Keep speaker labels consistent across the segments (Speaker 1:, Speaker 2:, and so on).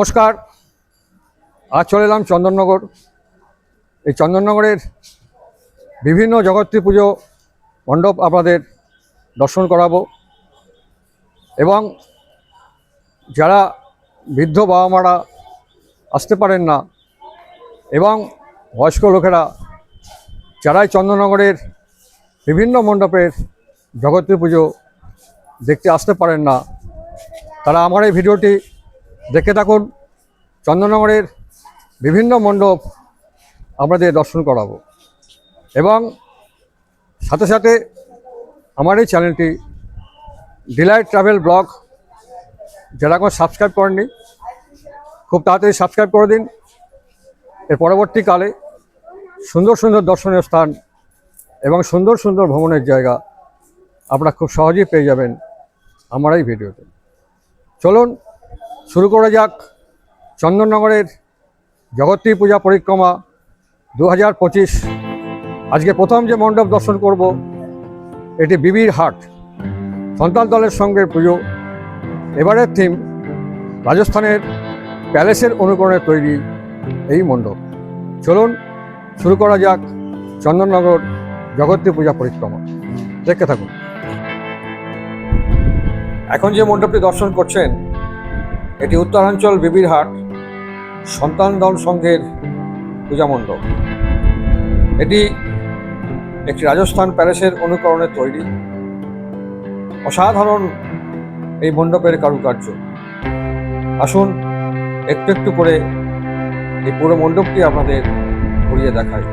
Speaker 1: নমস্কার। আজ চলে এলাম চন্দননগর। এই চন্দননগরের বিভিন্ন জগত্রী পুজো মণ্ডপ আপনাদের দর্শন করাবো এবং যারা বৃদ্ধ বাবা মারা আসতে পারেন না এবং বয়স্ক লোকেরা, যারাই চন্দননগরের বিভিন্ন মণ্ডপের জগত্রী পুজো দেখতে আসতে পারেন না, তারা আমার এই ভিডিওটি দেখে থাকুন, চন্দননগরের বিভিন্ন মণ্ডপ আমাদের দর্শন করাবো। এবং সাথে সাথে আমার এই চ্যানেলটি ডিলাইট ট্রাভেল ব্লগ, যারা এখন সাবস্ক্রাইব করেননি, খুব তাড়াতাড়ি সাবস্ক্রাইব করে দিন। এর পরবর্তীকালে সুন্দর সুন্দর দর্শনীয় স্থান এবং সুন্দর সুন্দর ভ্রমণের জায়গা আপনারা খুব সহজেই পেয়ে যাবেন আমার এই ভিডিওতে। চলুন শুরু করা যাক চন্দননগরের জগত্রী পূজা পরিক্রমা দু হাজার পঁচিশ। আজকে প্রথম যে মণ্ডপ দর্শন করব, এটি বিবির হাট সন্তান দলের সঙ্গে পুজো। এবারের থিম, রাজস্থানের প্যালেসের অনুকরণে তৈরি এই মণ্ডপ। চলুন, শুরু করা যাক চন্দননগর জগত্রী পূজা পরিক্রমা। দেখতে থাকুন। এখন যে মণ্ডপটি দর্শন করছেন এটি উত্তরাঞ্চল বিবির হাট সন্তান দল সংঘের পূজা মণ্ডপ। এটি একটি রাজস্থান প্যালেসের অনুকরণে তৈরি। অসাধারণ এই মণ্ডপের কারুকার্য। আসুন, একটু একটু করে এই পুরো মণ্ডপটি আপনাদের ঘুরিয়ে দেখায়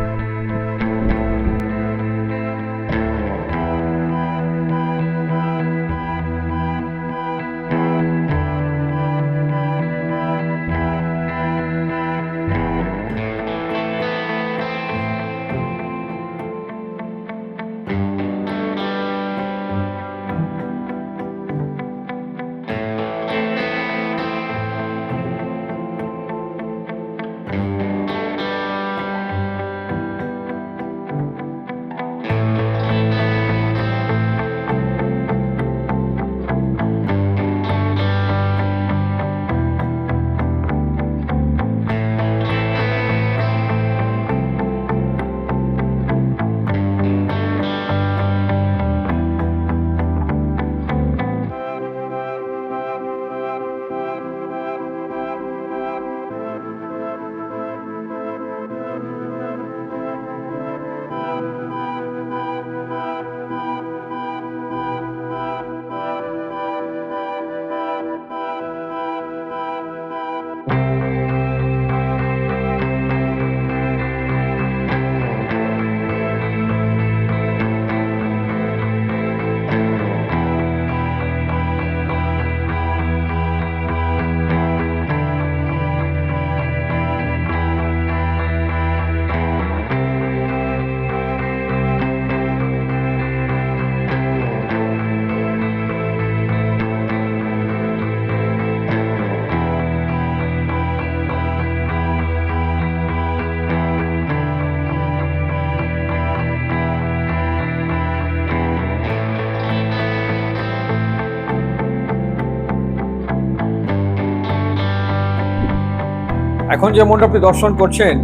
Speaker 1: এখন যে মণ্ডপটি দর্শন করছেন,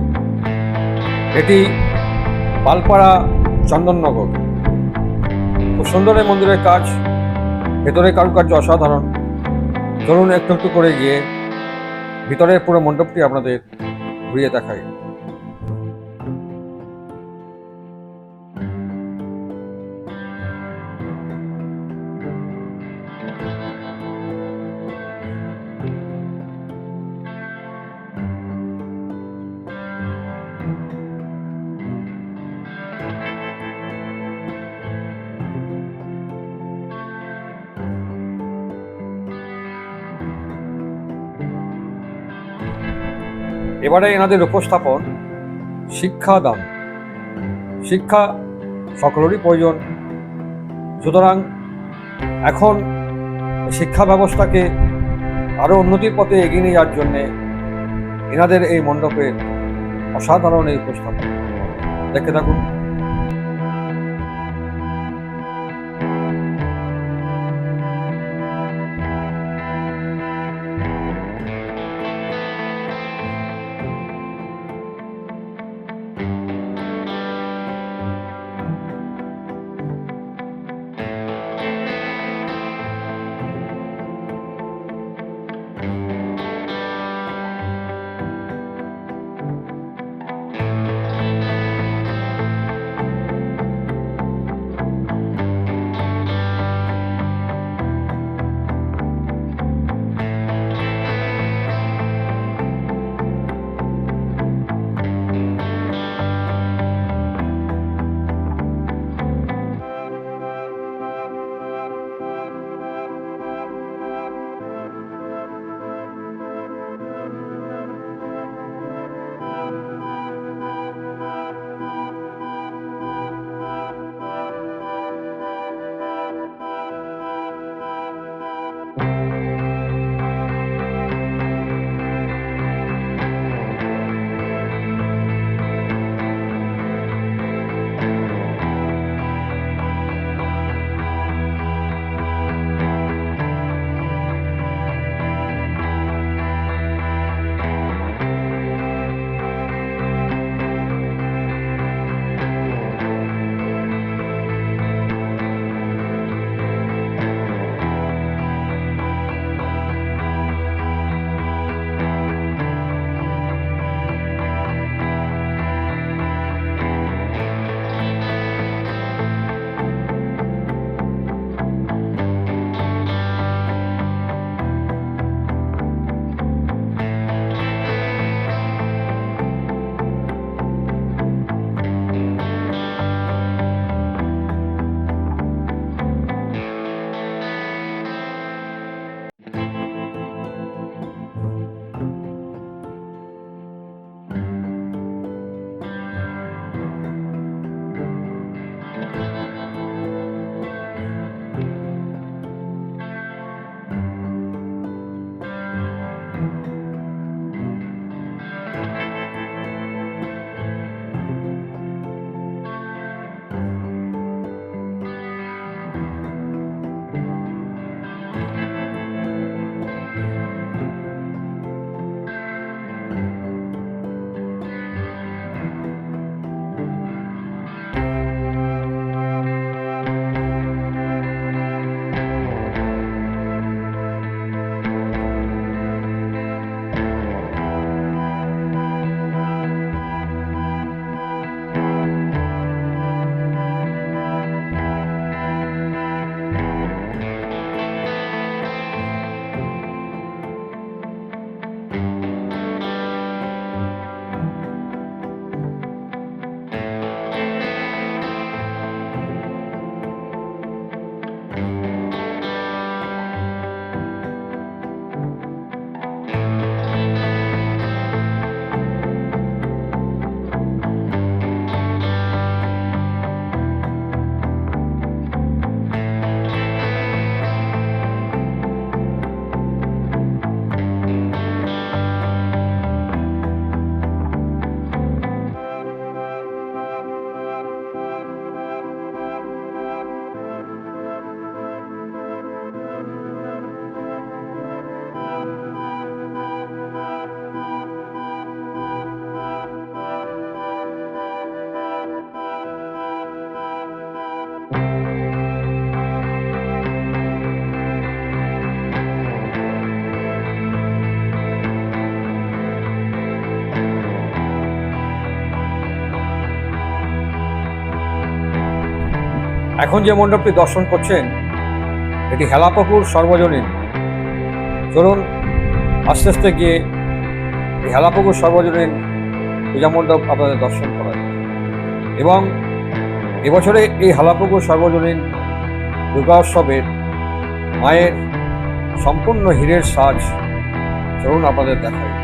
Speaker 1: এটি পালপাড়া চন্দননগর। খুব সুন্দর এই মন্দিরের কাজ। ভেতরে কারুকার্য অসাধারণ। চলুন একটু একটু করে গিয়ে ভিতরের পুরো মণ্ডপটি আপনাদের ঘুরিয়ে দেখাই। এবারে এনাদের উপস্থাপন শিক্ষাদান শিক্ষা সকলেরই প্রয়োজন। সুতরাং এখন শিক্ষা ব্যবস্থাকে আরও উন্নতির পথে এগিয়ে নিয়ে যাওয়ার জন্যে এনাদের এই মণ্ডপের অসাধারণ এই উপস্থাপন। দেখে থাকুন। এখন যে মণ্ডপটি দর্শন করছেন, এটি হেলাপুকুর সর্বজনীন। চলুন, আস্তে আস্তে গিয়ে হেলাপুকুর সর্বজনীন পূজা মণ্ডপ আপনাদের দর্শন করায় এবং এবছরে এই হালাপুকুর সর্বজনীন দুর্গা উৎসবের মায়ের সম্পূর্ণ হীরের সাজ চলুন আপনাদের দেখাই।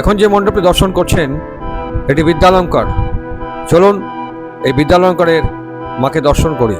Speaker 1: এখন যে মণ্ডপটি দর্শন করছেন এটি বিদ্যালঙ্কার। চলুন এই বিদ্যালঙ্কারের মাকে দর্শন করি।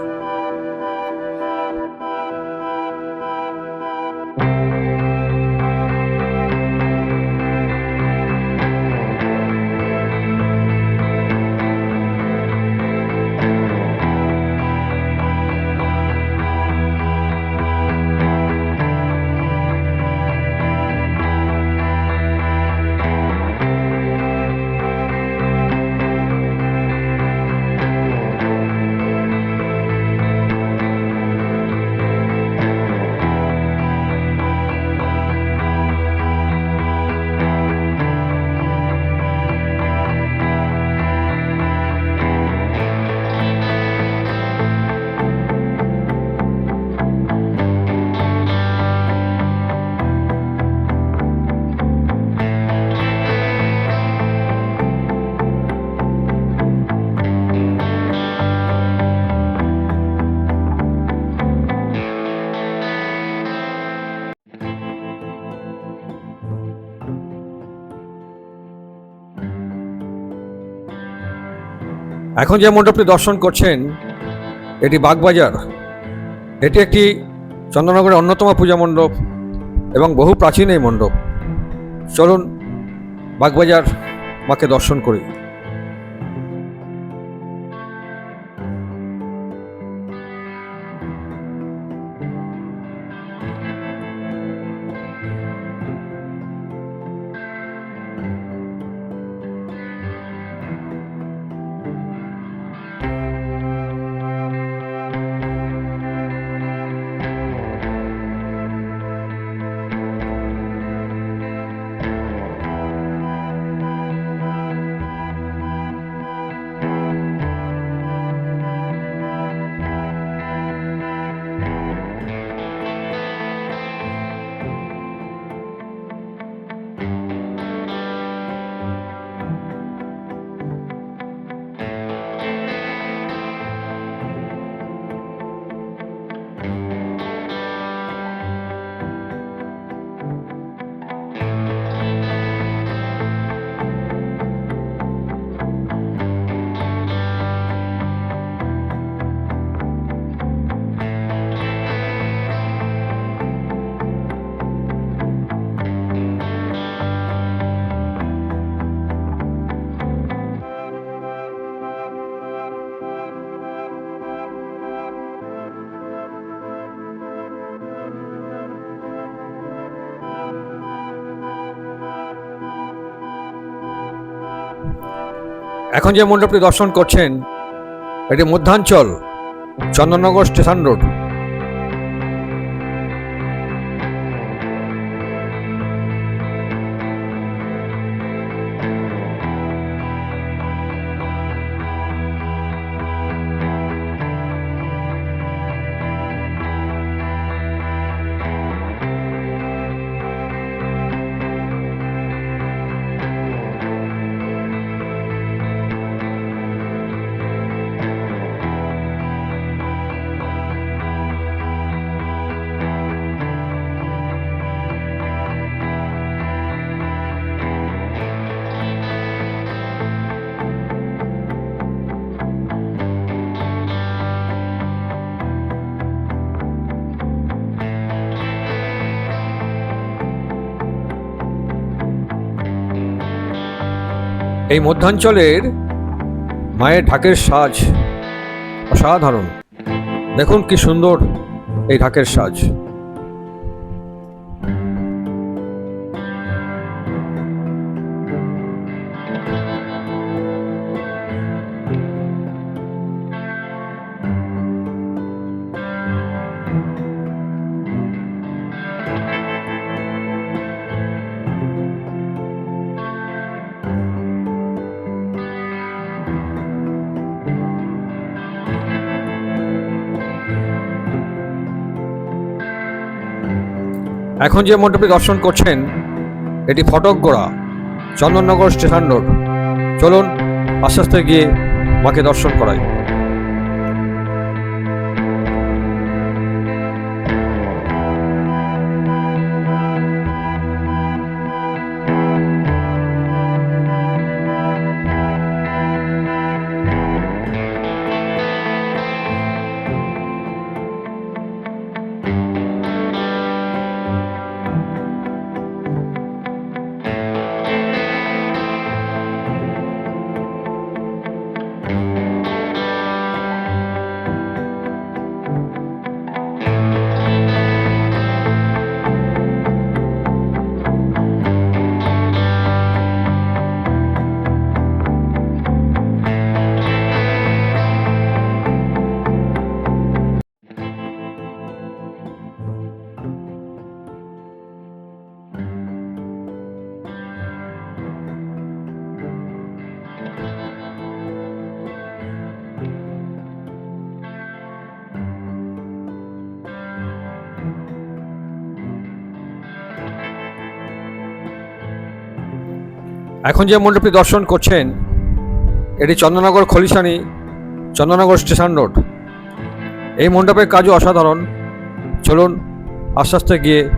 Speaker 1: এখন যে মণ্ডপটি দর্শন করছেন, এটি বাগবাজার। এটি একটি চন্দ্রনগরের অন্যতম পূজা মণ্ডপ এবং বহু প্রাচীন এই মণ্ডপ। চলুন বাগবাজার মাকে দর্শন করি। এখন যে মণ্ডপটি দর্শন করছেন এটি মধ্যাঞ্চল চন্দননগর স্টেশন রোড। এই মধ্যাঞ্চলের মায়ের ঢাকের সাজ অসাধারণ। দেখুন কি সুন্দর এই ঢাকের সাজ। এখন যে মণ্ডপটি দর্শন করছেন, এটি ফটক গোড়া চন্দননগর স্টেশন রোড। চলুন, আস্তে আস্তে গিয়ে মাকে দর্শন করাই। এখন যে মণ্ডপটি দর্শন করছেন, এটি চন্দননগর খলিশানি, চন্দননগর স্টেশন রোড। এই মণ্ডপের কাজও অসাধারণ। চলুন আস্তে আস্তে গিয়ে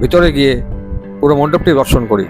Speaker 1: ভিতরে গিয়ে পুরো মণ্ডপটি দর্শন করি।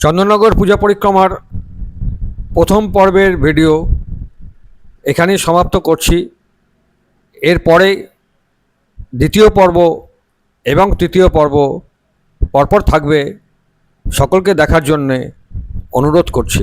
Speaker 1: চন্দননগর পূজা পরিক্রমার প্রথম পর্বের ভিডিও এখানেই সমাপ্ত করছি। এরপরে দ্বিতীয় পর্ব এবং তৃতীয় পর্ব পরপর থাকবে। সকলকে দেখার জন্যে অনুরোধ করছি।